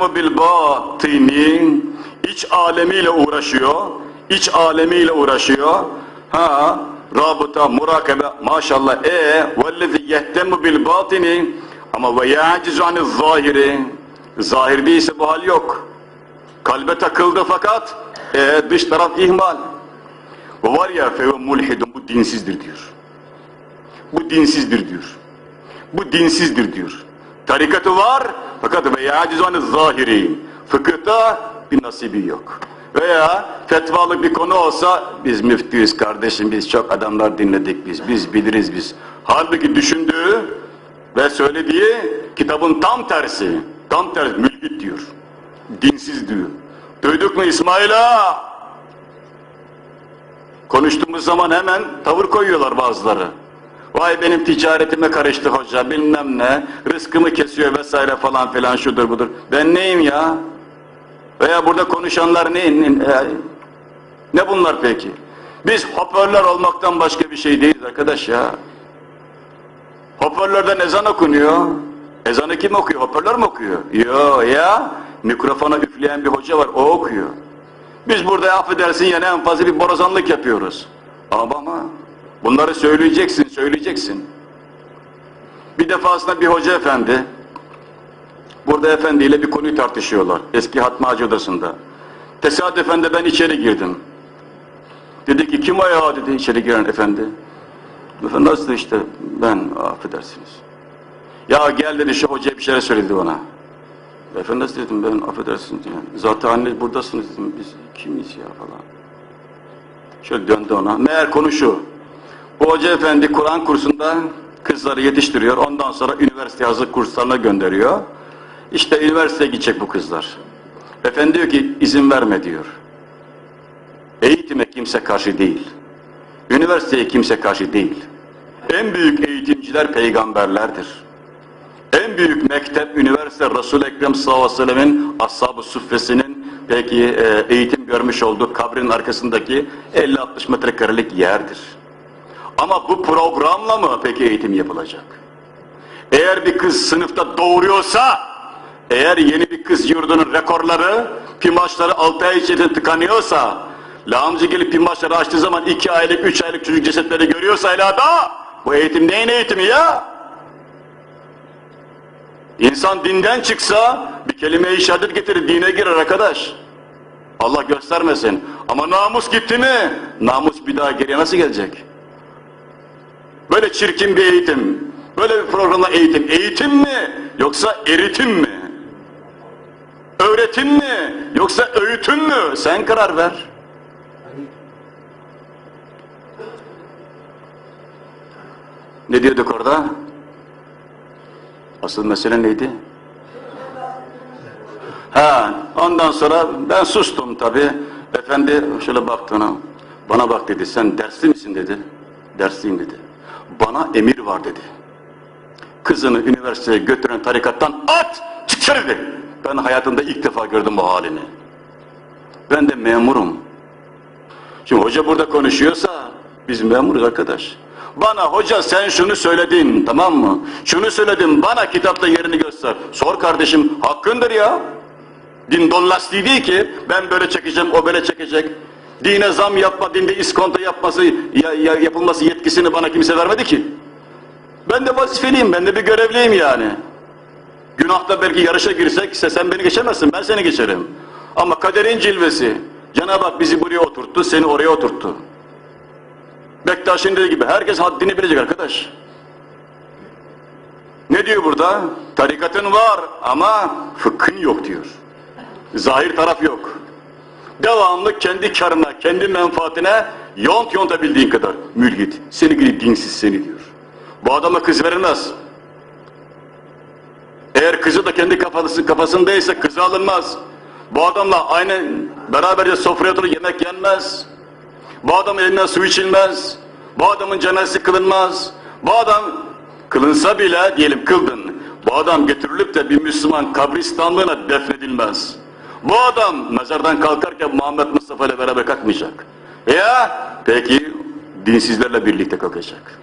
bil batini iç alemiyle uğraşıyor. iç alemiyle uğraşıyor. Ha rabıta, murakabe maşallah. E vellezi yehtemu bil batini ama ve yacizu aniz zahiri. Zahir değilse bu hal yok. Kalbe takıldı fakat e, dış taraf ihmal. Bu var ya feve mulhidun bu dinsizdir diyor. Bu dinsizdir diyor. Bu dinsizdir diyor. Tarikatı var fakat ve yacizanı zahiri. Fıkıhta bir nasibi yok. Veya fetvalık bir konu olsa biz müftüyüz kardeşim biz çok adamlar dinledik biz biz biliriz biz. Halbuki düşündüğü ve söylediği kitabın tam tersi. Tam tersi mülhid diyor. Dinsiz diyor. Duyduk mu İsmail'a? Konuştuğumuz zaman hemen tavır koyuyorlar bazıları. Vay benim ticaretime karıştı hoca bilmem ne, rızkımı kesiyor vesaire falan filan şudur budur. Ben neyim ya? Veya burada konuşanlar ne? Ne, ne bunlar peki? Biz hoparlör olmaktan başka bir şey değiliz arkadaş ya. Hoparlörden ezan okunuyor. Ezanı kim okuyor? Hoparlör mü okuyor? Yo ya. Mikrofona üfleyen bir hoca var, o okuyor. Biz burada affedersin yani en fazla bir borazanlık yapıyoruz. Ama ama bunları söyleyeceksin, söyleyeceksin. Bir defasında bir hoca efendi, burada efendiyle bir konuyu tartışıyorlar. Eski Hatmacı odasında. Tesadüfen de ben içeri girdim. Dedi ki kim o ya dedi içeri giren efendi. Efendim nasıl işte ben affedersiniz. Ya gel dedi şu hocaya bir şeyler söyledi bana. Efendim dedim ben affedersiniz yani. Zaten anne buradasınız dedim biz kimiz ya falan. Şöyle döndü ona. Meğer konu şu. Bu hoca efendi Kur'an kursunda kızları yetiştiriyor. Ondan sonra üniversite hazır kurslarına gönderiyor. İşte üniversiteye gidecek bu kızlar. Efendi diyor ki izin verme diyor. Eğitime kimse karşı değil. Üniversiteye kimse karşı değil. En büyük eğitimciler peygamberlerdir. En büyük mektep, üniversite Resul-i Ekrem sallallahu aleyhi ve sellemin Ashab-ı Suffesi'nin peki e, eğitim görmüş olduğu kabrin arkasındaki 50-60 metrekarelik yerdir. Ama bu programla mı peki eğitim yapılacak? Eğer bir kız sınıfta doğuruyorsa, eğer yeni bir kız yurdunun rekorları, pimaçları 6 ay içerisinde tıkanıyorsa, lağımcı gelip pimaçları açtığı zaman 2 aylık, 3 aylık çocuk cesetleri görüyorsa hala da, bu eğitim neyin eğitimi ya? İnsan dinden çıksa bir kelime-i şehadet getirir, dine girer arkadaş. Allah göstermesin. Ama namus gitti mi? Namus bir daha geriye nasıl gelecek? Böyle çirkin bir eğitim, böyle bir programla eğitim. Eğitim mi yoksa eritim mi? Öğretim mi yoksa öğütüm mü? Sen karar ver. Ne diyorduk orada? Asıl mesele neydi? Ha, ondan sonra ben sustum tabi. Efendi şöyle baktı ona. Bana bak dedi, sen dersli misin dedi. Dersliyim dedi. Bana emir var dedi. Kızını üniversiteye götüren tarikattan at! Çık dışarı dedi. Ben hayatımda ilk defa gördüm bu halini. Ben de memurum. Şimdi hoca burada konuşuyorsa biz memuruz arkadaş. Bana hoca sen şunu söyledin tamam mı? Şunu söyledin bana kitapta yerini göster. Sor kardeşim hakkındır ya. Din don lastiği değil ki ben böyle çekeceğim o böyle çekecek. Dine zam yapma, dinde iskonto yapması, ya, ya, yapılması yetkisini bana kimse vermedi ki. Ben de vazifeliyim, ben de bir görevliyim yani. Günahta belki yarışa girsek, sen beni geçemezsin, ben seni geçerim. Ama kaderin cilvesi, Cenab-ı Hak bizi buraya oturttu, seni oraya oturttu. Bektaş'ın dediği gibi herkes haddini bilecek arkadaş. Ne diyor burada? Tarikatın var ama fıkhın yok diyor. Zahir taraf yok. Devamlı kendi karına, kendi menfaatine yont yontabildiğin kadar mülhit. Seni gibi dinsiz seni diyor. Bu adama kız verilmez. Eğer kızı da kendi kafası, kafasındaysa kızı alınmaz. Bu adamla aynı beraberce sofraya oturup yemek yenmez. Bu adamın elinden su içilmez. Bu adamın cenazesi kılınmaz. Bu adam kılınsa bile diyelim kıldın. Bu adam getirilip de bir Müslüman kabristanlığına defnedilmez. Bu adam mezardan kalkarken Muhammed Mustafa ile beraber kalkmayacak. Ya peki dinsizlerle birlikte kalkacak.